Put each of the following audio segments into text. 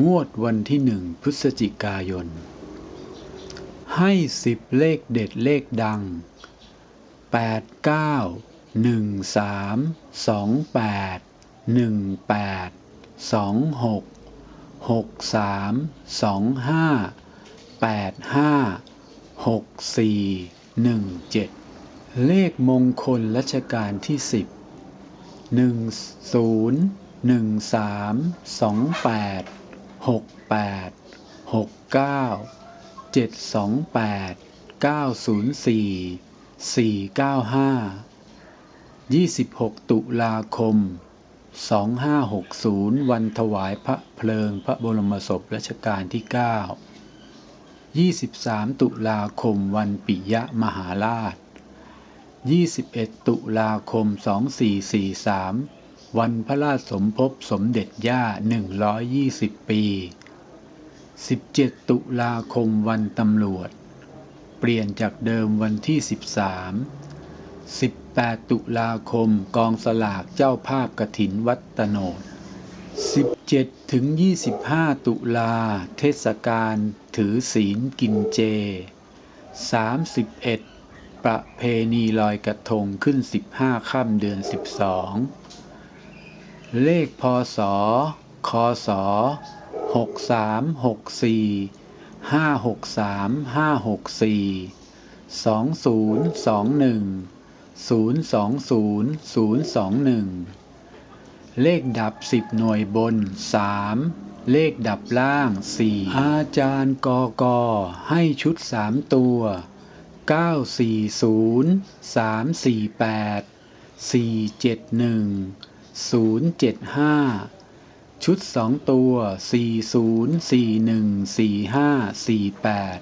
งวดวันที่หนึ่งพฤศจิกายน ให้สิบเลขเด็ดเลขดังแปดเก้าหนึ่งสามสองแปดหนึ่งแปดสองหกหกสามสองห้าแปดห้าหกสี่หนึ่งเจ็ดเลขมงคลรัชกาลที่สิบหนึ่งศูนย์ หกแปดหกเก้าเจ็ดสองแปดเก้าศูนย์สี่สี่เก้าห้ายี่สิบหกตุลาคมสองห้าหกศูนย์วันถวายพระเพลิงพระบรมศพรัชกาลที่เก้ายี่สิบสามตุลาคมวันปิยมหาราช21ตุลาคม2443 วันพระราชสมภพสมเด็จย่า 120 ปี 17 ตุลาคมวันตำรวจ เปลี่ยนจากเดิมวันที่ 13 18 ตุลาคมกองสลากเจ้าภาพกถินวัดตโนด17 ถึง 25 ตุลา เทศกาลถือศีลกินเจ 31 ประเพณีลอยกระทงขึ้น 15 ค่ำเดือน 12 เลขพศ คศ 6364 563 564 2021 020 021 เลขดับ 10 หน่วยบน 3 เลขดับล่าง 4 อาจารย์กอกอให้ชุด 3 ตัว 940 348 471 075 ชุด 2 ตัว 40 41 45 48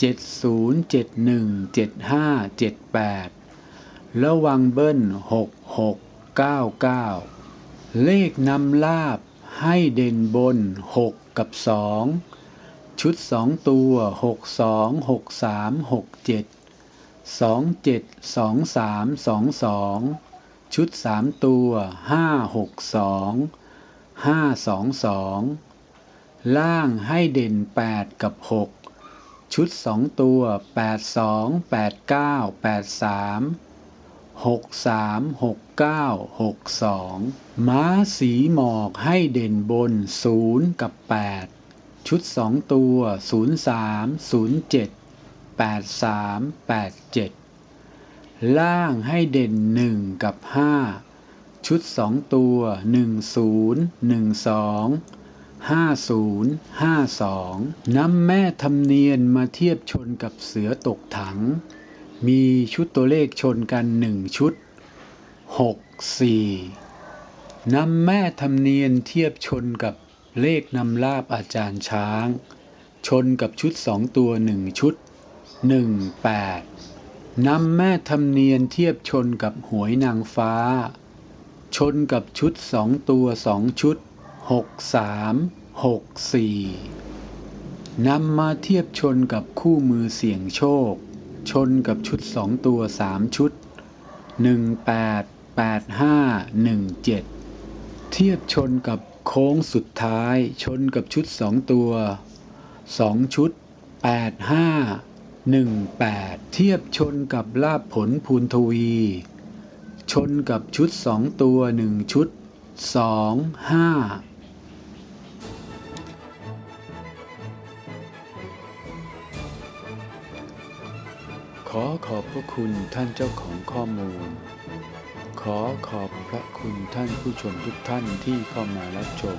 70 71 75 78 ระวังเบิ้ล 66 99 เลขนำลาบให้เด่นบน 6 กับ 2 ชุด 2 ตัว 626367 272322 62 63 67 27 23 22ชุด3ตัว562 522ล่างให้เด่น8กับ6ชุด2ตัว82 89 83 63 69 62ม้าสีหมอกให้เด่นบน0กับ8ชุด2ตัว03 07 83 87 ล่างให้เด่น1กับ5ชุด2ตัว10 12 50 52น้ำแม่ทำเนียนมาเทียบชนกับเสือตกถัง มีชุดตัวเลขชนกัน1ชุด6 4น้ำแม่ทำเนียนเทียบชนกับเลขนำลาบอาจารย์ช้าง ชนกับชุด2ตัว1ชุด1 8 นำแม่ทำเนียนเทียบชนกับหวยนางฟ้า ชนกับชุด2ตัว2ชุด6 3 6 4นำมาเทียบชนกับคู่มือเสี่ยงโชค ชนกับชุด2ตัว3ชุด18 85 17เจ็ดเทียบชนกับโค้งสุดท้าย ชนกับชุด2ตัว2ชุด85 18 เทียบชนกับลาบผลภูนทวี ชนกับชุด 2 ตัว 1 ชุด 2 5ขอขอบพระคุณท่านเจ้าของข้อมูล ขอขอบพระคุณท่านผู้ชมทุกท่านที่เข้ามารับชม